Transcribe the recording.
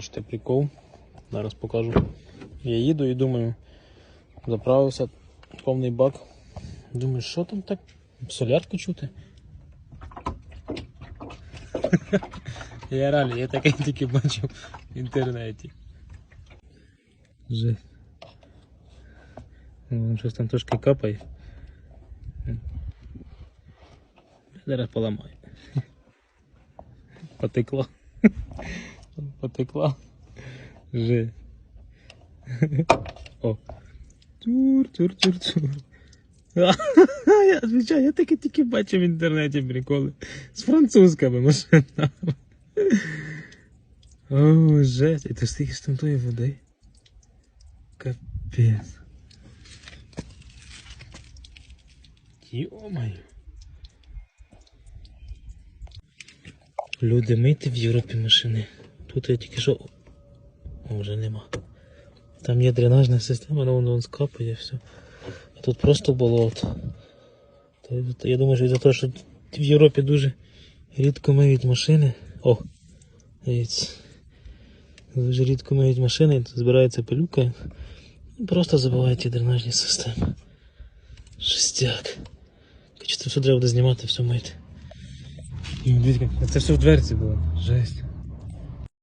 Бачите, прикол. Зараз покажу. Я їду і думаю, заправився повний бак. Думаю, що там так? Солярку чути? Я реально, я таке тільки бачив в інтернеті. Жесть. Вон щось там трошки капає. Зараз поламаю. Потекла. Же. О. Тур. Я, звичайно, я таке тільки бачив в інтернеті приколи. З французькими машинами. О, жесть. І то стільки ж там тої води. Капець. Йо-моє. Люди мийте в Європі машини. Тут я тільки що. О, вже нема. Там є дренажна система, але воно скапає все. А тут просто болото. То, то я думаю, що із-за того, що в Європі дуже рідко миють машини. О! Дивіться. Дуже рідко миють машини, збирається пилюка. Просто забувають ті дренажні системи. Шестяк. Чи це все треба буде знімати, все мити. Це все в дверці було. Жесть.